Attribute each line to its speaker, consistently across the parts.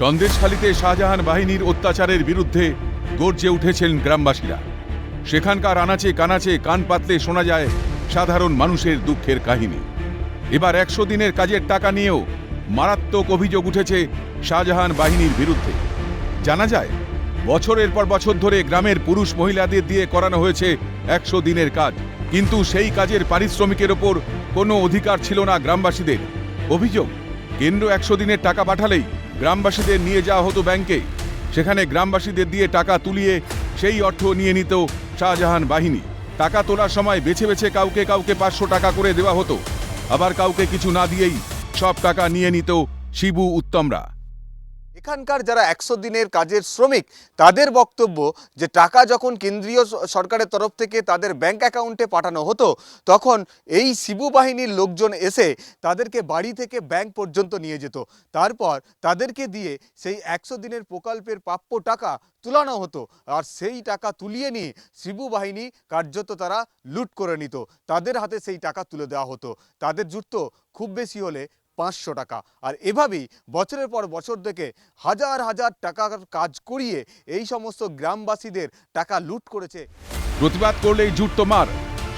Speaker 1: সন্দেশখালীতে শাহজাহান বাহিনীর অত্যাচারের বিরুদ্ধে গর্জে উঠেছেন গ্রামবাসীরা। সেখানকার আনাচে কানাচে কান পাতলে শোনা যায় সাধারণ মানুষের দুঃখের কাহিনী। এবার একশো দিনের কাজের টাকা নিয়েও মারাত্মক অভিযোগ উঠেছে শাহজাহান বাহিনীর বিরুদ্ধে। জানা যায়, বছরের পর বছর ধরে গ্রামের পুরুষ মহিলাদের দিয়ে করানো হয়েছে একশো দিনের কাজ। কিন্তু সেই কাজের পারিশ্রমিকের ওপর কোনো অধিকার ছিল না গ্রামবাসীদের। অভিযোগ, কেন্দ্র একশো দিনের টাকা পাঠালেই গ্রামবাসীদের নিয়ে যাওয়া হতো ব্যাংকে। সেখানে গ্রামবাসীদের দিয়ে টাকা তুলিয়ে সেই অর্থ নিয়ে নিত শাহজাহান বাহিনী। টাকা তোলার সময় বেছে বেছে কাউকে কাউকে পাঁচশো টাকা করে দেওয়া হতো। আবার কাউকে কিছু না দিয়েই সব টাকা নিয়ে নিত শিবু উত্তমরা।
Speaker 2: এখানকার যারা একশো দিনের কাজের শ্রমিক, তাদের বক্তব্য যে টাকা যখন কেন্দ্রীয় সরকারের তরফ থেকে তাদের ব্যাংক অ্যাকাউন্টে পাঠানো হতো, তখন এই শিবু বাহিনীর লোকজন এসে তাদেরকে বাড়ি থেকে ব্যাংক পর্যন্ত নিয়ে যেত। তারপর তাদেরকে দিয়ে সেই একশো দিনের প্রকল্পের প্রাপ্য টাকা তুলানো হতো আর সেই টাকা তুলিয়ে নিয়ে শিবু বাহিনী কার্যত তারা লুট করে নিত। তাদের হাতে সেই টাকা তুলে দেওয়া হতো। তাদের জুটতো খুব বেশি হলে পাঁচশো টাকা। আর এভাবেই বছরের পর বছর থেকে হাজার হাজার টাকার কাজ করিয়ে এই সমস্ত গ্রামবাসীদের টাকা লুট করেছে।
Speaker 1: প্রতিবাদ করলেই জুটত মার।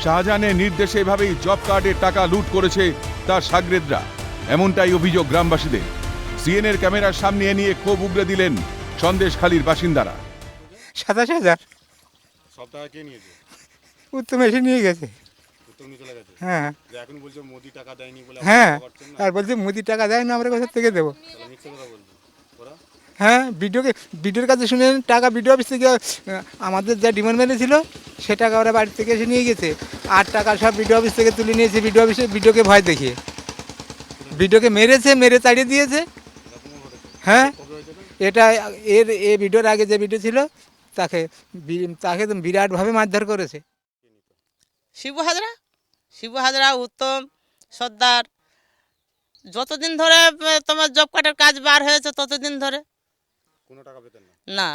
Speaker 1: শাহজাহানের নির্দেশে এভাবেই জব কার্ডের টাকা লুট করেছে তার সাগরেদরা। এমনটাই অভিযোগ গ্রামবাসীদের। সিএনের ক্যামেরার সামনে এ নিয়ে ক্ষোভ উগরে দিলেন সন্দেশখালীর বাসিন্দারা।
Speaker 3: সাতাশ হাজার
Speaker 4: সব টাকা কে নিয়েছে?
Speaker 3: উত্তম এসে নিয়ে গেছে। হ্যাঁ।
Speaker 4: যে এখন বলছে মোদি টাকা দেয়নি বলে
Speaker 3: হ্যাঁ। আর বলছে মোদি টাকা দেয় না আমরা কোথা থেকে দেবো? হ্যাঁ বিডিওকে বিডিওর কাছে শুনে টাকা বিডিও অফিস থেকে আমাদের যা ডিমান্ড মেরেছিল সে টাকা ওরা বাড়ি থেকে এসে নিয়ে গেছে। আর টাকা সব বিডিও অফিস থেকে তুলে নিয়েছে বিডিও অফিসে বিডিওকে ভয় দেখিয়ে। বিডিওকে মেরেছে মেরে তাড়িয়ে দিয়েছে। হ্যাঁ। এটা? এর এ ভিডিওর আগে যে ভিডিও ছিল তাকে বি- তাকে তো বিরাটভাবে মারধর করেছে।
Speaker 5: শিবু হাজরা? শিবু হাজরা উত্তম সর্দার। যতদিন ধরে তোমার জব কার্ডের কাজ বার হয়েছে ততদিন ধরে।
Speaker 4: কোনো টাকা পেতেন না?
Speaker 5: না।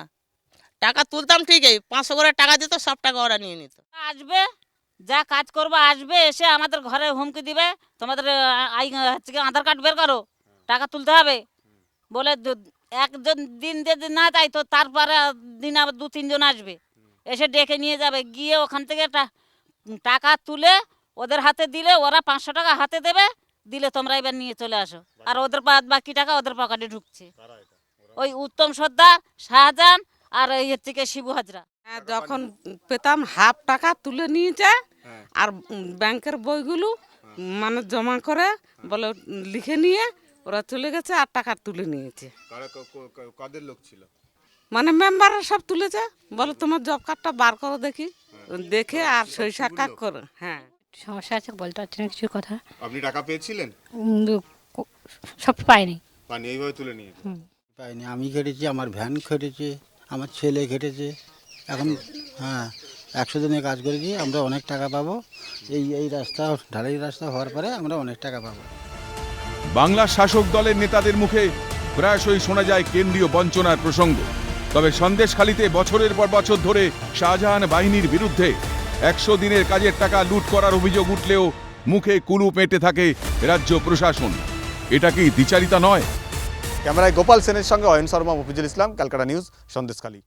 Speaker 5: টাকা তুলতাম ঠিকই পাঁচশো করে টাকা দিত সব টাকা ওরা নিয়ে নিত।
Speaker 6: আসবে যা কাজ করবে আসবে এসে আমাদের ঘরে হুমকি দিবে তোমাদের আই হচ্ছে আধার কার্ড বের করো টাকা তুলতে হবে। বলে একজন দিন যদি না যাই তো তারপরে দিন আবার দু তিনজন আসবে। এসে ডেকে নিয়ে যাবে গিয়ে ওখান থেকে টা- টাকা তুলে ওদের হাতে দিলে ওরা পাঁচশো টাকা হাতে দেবে দিলে তোমরা এবার নিয়ে চলে আসো। আর ওদের বাদ বাকি টাকা ওদের পকেটে ঢুকছে। ওই উত্তম সর্দার শাহজাহান আর এই হচ্ছে কি শিবু হাজরা।
Speaker 7: হ্যাঁ, যখন পেতাম হাফ টাকা তুলে নিয়েছে আর ব্যাংকের বইগুলো মানে জমা করে বলে লিখে নিয়ে ওরা চলে গেছে আর টাকা তুলে নিয়েছে।
Speaker 4: কাদের লোক ছিল?
Speaker 7: মানে মেম্বাররা সব তুলেছে। বলে তোমার জব কার্ডটা বার করো দেখি। দেখে আর সই সাক্ষাৎ করো হ্যাঁ।
Speaker 8: সমস্যা আছে বলতে পারছি না কিছু কথা।
Speaker 4: আপনি টাকা পেয়েছিলেন?
Speaker 8: সব পাইনি।
Speaker 4: পানি এইভাবে তুলে নিয়ে
Speaker 9: পাইনি আমি খেটেছি আমার ভ্যান খেটেছে আমার ছেলে খেটেছে। এখন হ্যাঁ একশো দিনে কাজ করে করেছি আমরা অনেক টাকা পাবো। এই এই রাস্তা ঢালাই রাস্তা হওয়ার পরে আমরা অনেক টাকা পাবো।
Speaker 1: বাংলার শাসক দলের নেতাদের মুখে প্রায়শই শোনা যায় কেন্দ্রীয় বঞ্চনার প্রসঙ্গ। তবে সন্দেশখালিতে বছরের পর বছর ধরে শাহজাহান বাহিনীর বিরুদ্ধে একশো দিনের কাজের টাকা লুট করার অভিযোগ উঠলেও মুখে কুলু পেটে থাকে রাজ্য প্রশাসন। এটা কি দ্বিচারিতা নয়?
Speaker 2: ক্যামেরায় গোপাল সেনের সঙ্গে অয়ন শর্মা, মফিজুল ইসলাম, ক্যালকাটা নিউজ, সন্দেশখালী।